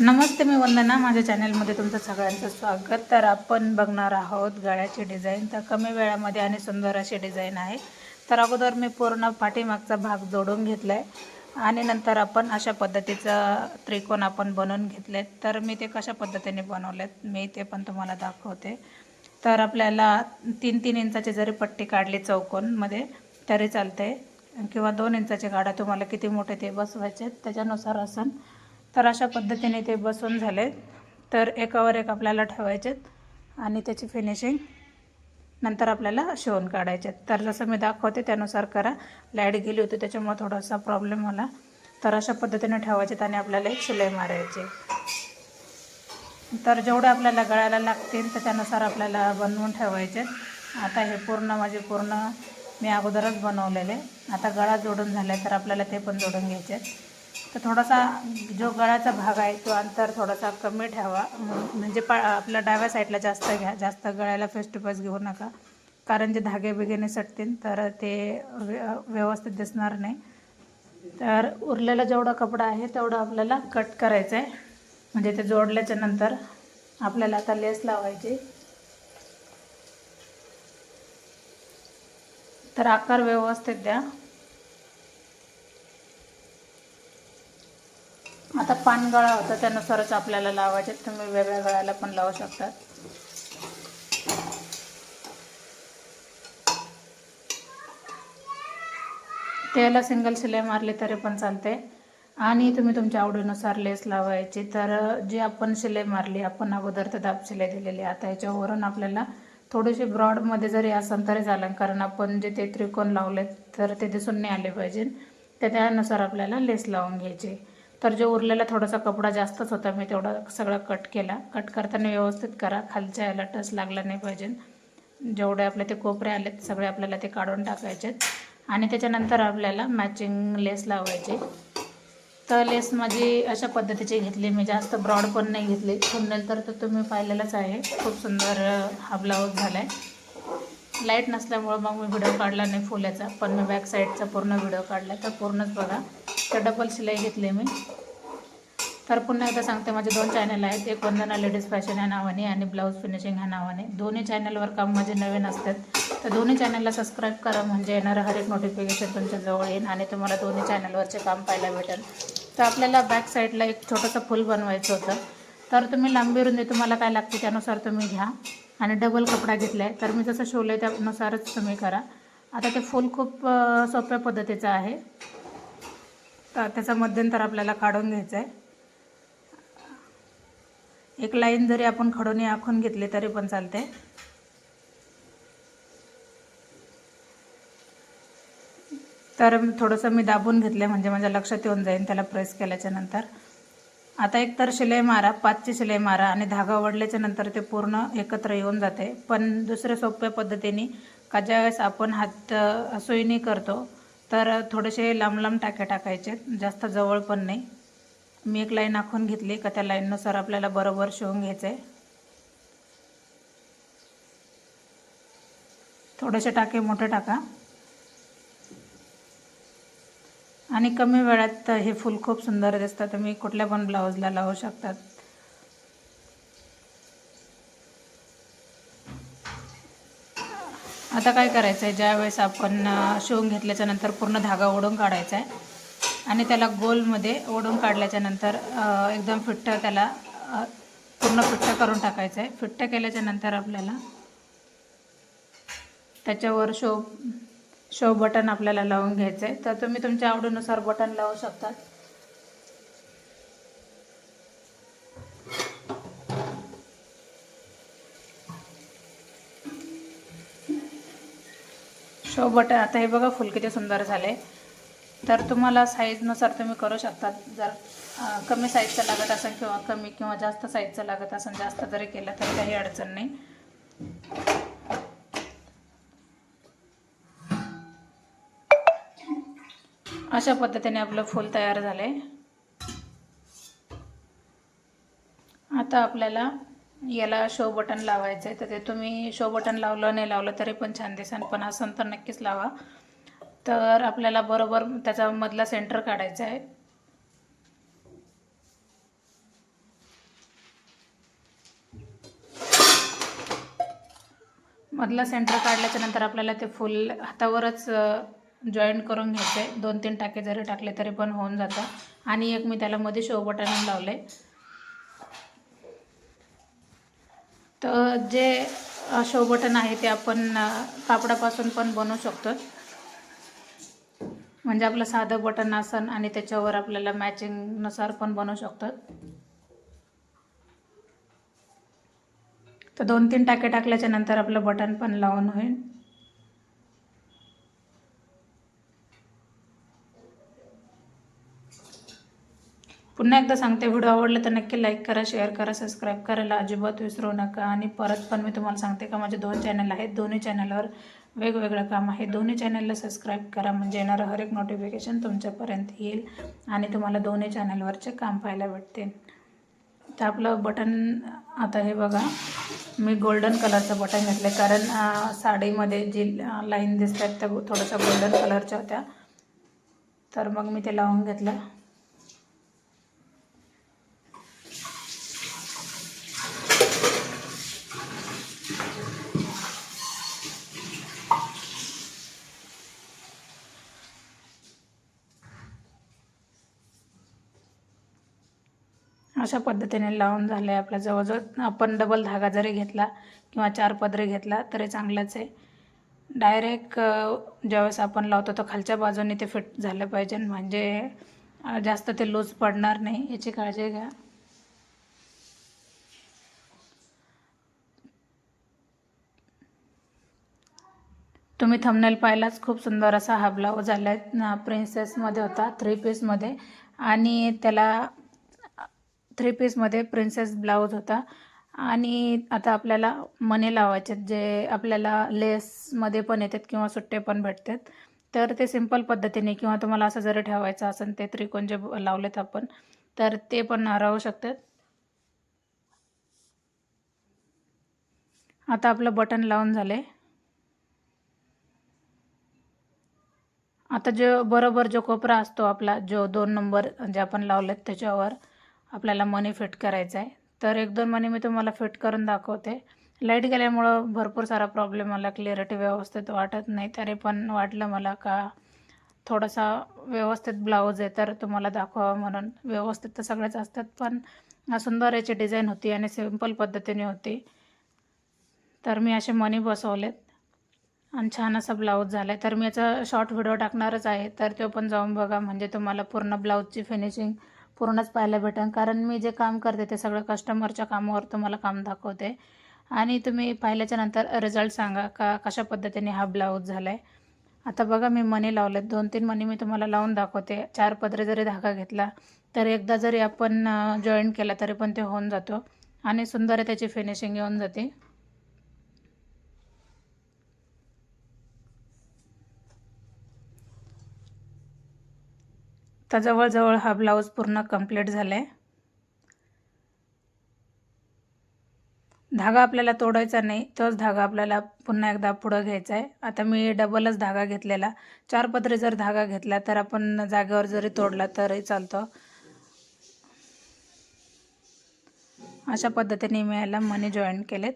नमस्ते मी वंदना माझ्या चॅनलमध्ये तुमचं सगळ्यांचं स्वागत. तर आपण बघणार आहोत गळ्याची डिझाईन. तर कमी वेळामध्ये आणि सुंदर अशी डिझाईन आहे. तर अगोदर मी पूर्ण पाठीमागचा भाग जोडून घेतला आहे आणि नंतर आपण अशा पद्धतीचं त्रिकोण आपण बनवून घेतले तर मी ते कशा पद्धतीने बनवलेत मी ते पण तुम्हाला दाखवते. तर आपल्याला तीन तीन इंचाची जरी पट्टी काढली चौकोनमध्ये तरी चालते किंवा दोन इंचाचे काढा तुम्हाला किती मोठे ते बसवायचे त्याच्यानुसार असन तर अशा पद्धतीने ते बसून झाले तर एकावर एक आपल्याला ठेवायचे आणि त्याची फिनिशिंग नंतर आपल्याला शिवून काढायचे तर जसं मी दाखवते त्यानुसार करा. लाइट गेली होती त्याच्यामुळे थोडासा प्रॉब्लेम मला तर अशा पद्धतीने ठेवायचे आणि आपल्याला एक शिलाई मारायची. तर जेवढे आपल्याला गळ्याला लागतील तर त्यानुसार आपल्याला बनवून ठेवायचे आता हे पूर्ण माझे पूर्ण मी अगोदरच बनवलेले. आता गळा जोडून झाला तर आपल्याला ते पण जोडून घ्यायचे तर थोडासा जो गळ्याचा भाग आहे तो अंतर थोडासा कमी ठेवा. म्हणजे पा आपल्या डाव्या साईडला जास्त घ्या जास्त गळ्याला फेस टू फेस घेऊ नका. कारण जे धागे बिगेने सटतील तर ते व्य- व्यवस्थित दिसणार नाही. तर उरलेला जेवढा कपडा आहे तेवढा आपल्याला कट करायचं आहे. म्हणजे ते जोडल्याच्या नंतर आपल्याला आता लेस लावायची. तर आकार व्यवस्थित द्या. आता पानगळा होता त्यानुसारच आपल्याला लावायचे. तुम्ही वेगळ्या गळ्याला पण लावू शकतात. त्याला सिंगल शिलाई मारली तरी पण चालते. आणि तुम्ही तुमच्या आवडीनुसार लेस लावायची. तर जी आपण शिलाई मारली आपण अगोदर तर दाब शिलाई दिलेली. आता याच्यावरून आपल्याला थोडीशी ब्रॉडमध्ये जरी असेल तरी चालेल. कारण आपण जे ते त्रिकोण लावले तर ते दिसून नाही आले पाहिजे. तर त्यानुसार आपल्याला लेस लावून घ्यायची. तर जो उरलेला थोडासा कपडा जास्तच होता मी तेवढा सगळा कट केला. कट करताना व्यवस्थित करा खालच्या याला टच लागला नाही पाहिजे. जेवढे आपले ते कोपरे आलेत सगळे आपल्याला ते काढून टाकायचे आणि त्याच्यानंतर आपल्याला मॅचिंग लेस लावायची. तर लेस माझी अशा पद्धतीची घेतली मी. जास्त ब्रॉड पण नाही घेतली. नंतर तर तुम्ही पाहिलेलंच आहे. खूप सुंदर हा ब्लाऊज झाला आहे लाइट नसल्यामुळं मग मी व्हिडिओ काढला नाही फुल्याचा पण मी बॅक साईडचा पूर्ण व्हिडिओ काढला. तर पूर्णच बघा तर डबल शिलाई घेतली मी. तर पुन्हा एकदा सांगते माझे दोन चॅनल आहेत. एक वंदना लेडीज फॅशन ह्या नावाने आणि ब्लाऊज फिनिशिंग ह्या नावाने. दोन्ही चॅनलवर काम माझे नवीन असतात. तर दोन्ही चॅनलला सबस्क्राईब करा म्हणजे येणारं हर एक नोटिफिकेशन तुमच्या जवळ येईल आणि तुम्हाला दोन्ही चॅनलवरचे काम पाहायला भेटेल. तर आपल्याला बॅक साईडला एक छोटंसं फुल बनवायचं होतं. तर तुम्ही लांबी रुंदी तुम्हाला काय लागते त्यानुसार तुम्ही घ्या. आणि डबल कपडा घेतला आहे तर मी जसं शिवलं आहे त्यानुसारच तुम्ही करा. आता ते फुल खूप सोप्या पद्धतीचं आहे. तर त्याचं मध्यंतर आपल्याला काढून घ्यायचं आहे एक लाईन जरी आपण खडून आखून घेतली तरी पण चालते. तर थोडंसं मी दाबून घेतलं म्हणजे माझ्या लक्षात येऊन जाईल त्याला प्रेस केल्याच्यानंतर. आता एक तर शिलाई मारा पाचची शिलाई मारा आणि धागा ओढल्याच्या नंतर ते पूर्ण एकत्र येऊन जाते. पण दुसऱ्या सोप्या पद्धतीने का ज्यावेळेस आपण हात सोयीने करतो तर थोडेसे लांब लांब टाक्या टाकायचे जास्त जवळ पण नाही. मी एक लाईन आखून घेतली का त्या लाईननुसार आपल्याला बरोबर शिवून घ्यायचं आहे थोडेसे टाके मोठे टाका. आणि कमी वेळात हे फूल खूप सुंदर दिसतं तुम्ही कुठल्या पण ब्लाऊजला लावू शकतात. आता काय करायचं आहे ज्यावेळेस आपण शिवून घेतल्याच्या नंतर पूर्ण धागा ओढून काढायचा आहे आणि त्याला गोलमध्ये ओढून काढल्याच्या नंतर एकदम फिट्ट त्याला पूर्ण फिट्ट करून टाकायचं आहे फिट्ट केल्याच्यानंतर आपल्याला त्याच्यावर शो शो बटन आपल्याला लावून घ्यायचं आहे तर तुम्ही तुमच्या आवडीनुसार बटन लावू शकतात. शो बटन आता हे बघा फुल किती सुंदर झाले. तर तुम्हाला साईजनुसार तुम्ही करू शकता. जर कमी साईजचं लागत असेल किंवा कमी किंवा जास्त साईजचं लागत असेल जास्त जरी केलं तरी काही अडचण नाही. अशा पद्धतीने आपलं फूल तयार झाले आता आपल्याला याला शो बटन लावायचं आहे तर ते तुम्ही शो बटन लावलं नाही लावलं तरी पण छान दिसेल. पण असं तर नक्कीच लावा. तर आपल्याला बरोबर त्याचा मधला सेंटर काढायचा आहे. मधला सेंटर काढल्याच्या नंतर आपल्याला ते फुल हातावरच जॉईंट करून घ्यायचं आहे दोन तीन टाके जरी टाकले तरी पण होऊन जातं. आणि एक मी त्याला मध्ये शो बटन लावले तर जे शो बटन आहे ते आपण कापडापासून पण बनवू शकतो म्हणजे आपलं साधं बटन असन आणि त्याच्यावर आपल्याला मॅचिंगनुसार पण बनवू शकतात. तर दोन तीन टाके टाकल्याच्या नंतर आपलं बटन पण लावून होईल. पुन्हा एकदा सांगते व्हिडिओ आवडला तर नक्की लाईक करा शेअर करा सबस्क्राईब करायला अजिबात विसरू नका. आणि परत पण मी तुम्हाला सांगते का माझे दोन चॅनल आहेत. दोन्ही चॅनलवर वेगवेगळं काम आहे. दोन्ही चॅनलला सबस्क्राईब करा. म्हणजे येणारं हर एक नोटिफिकेशन तुमच्यापर्यंत येईल आणि तुम्हाला दोन्ही चॅनलवरचे काम पाहायला भेटतील. तर आपलं बटन आता हे बघा. मी गोल्डन कलरचं बटन घेतलं कारण साडीमध्ये जी लाईन दिसतात त्या थोडंसं गोल्डन कलरच्या होत्या. तर मग मी ते लावून घेतलं. अशा पद्धतीने लावून झालं आहे आपल्या जवळजवळ आपण डबल धागा जरी घेतला किंवा चार पदरी घेतला तरी चांगलंच आहे. डायरेक्ट ज्यावेळेस आपण लावतो तर खालच्या बाजूने ते फिट झालं पाहिजे. म्हणजे जास्त ते लूज पडणार नाही याची काळजी घ्या. तुम्ही थंबनेल पाहिलाच खूप सुंदर असा हा ब्लाऊज आला आहे प्रिन्सेसमध्ये होता थ्री पीसमध्ये आणि त्याला थ्री पीसमध्ये प्रिन्सेस ब्लाऊज होता. आणि आता आपल्याला मने लावायचे आहेत, जे आपल्याला लेसमध्ये पण येतात किंवा सुट्टे पण भेटतात. तर ते सिंपल पद्धतीने किंवा तुम्हाला असं जरी ठेवायचं असेल ते त्रिकोण जे लावलेत आपण तर ते पण राहू शकतात. आता आपलं बटन लावून झाले. आता जो बरोबर जो कोपरा असतो आपला जो दोन नंबर जे आपण लावलेत त्याच्यावर आपल्याला मनी फिट करायचा आहे. तर एक दोन मनी मी तुम्हाला फिट करून दाखवते. लाइट गेल्यामुळं भरपूर सारा प्रॉब्लेम मला क्लिअरिटी व्यवस्थित वाटत नाही. तरी पण वाटलं मला का थोडासा व्यवस्थित ब्लाऊज आहे तर तुम्हाला दाखवावा म्हणून. व्यवस्थित तर सगळेच असतात पण सुंदर याची डिझाईन होती आणि सिंपल पद्धतीने होती. तर मी असे मनी बसवलेत. आणि छान असा ब्लाऊज झाला आहे तर मी याचा शॉर्ट व्हिडिओ टाकणारच आहे. तर तो पण जाऊन बघा. म्हणजे तुम्हाला पूर्ण ब्लाऊजची फिनिशिंग पूर्णच पाहायला भेटेल कारण मी जे काम करते ते सगळं कस्टमरच्या कामावर तुम्हाला काम दाखवते. आणि तुम्ही पाहिल्याच्या नंतर रिझल्ट सांगा का कशा पद्धतीने हा ब्लाऊज झाला आहे आता बघा मी मनी लावलेत. दोन तीन मनी मी तुम्हाला लावून दाखवते. चार पदरे जरी धागा घेतला तर एकदा जरी आपण जॉईन केला तरी पण ते होऊन जातो. आणि सुंदर आहे त्याची फिनिशिंग येऊन जाते. तर जवळजवळ हा ब्लाऊज पूर्ण कंप्लीट झाला आहे धागा आपल्याला तोडायचा नाही तोच धागा आपल्याला पुन्हा एकदा पुढं घ्यायचा आहे आता मी डबलच धागा घेतलेला. चार पदरी जर धागा घेतला तर आपण जागेवर जरी तोडला तरी चालतो. अशा पद्धतीने मी याला मनी जॉईन केलेत.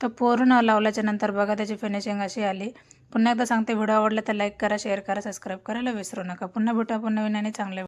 तर पूर्ण लावल्याच्या नंतर बघा त्याची फिनिशिंग अशी आली. पुन्हा एकदा सांगते व्हिडिओ आवडला तर लाईक करा शेअर करा सबस्क्राईब करायला विसरू नका. पुन्हा भेटू आपण नवीन आणि चांगल्या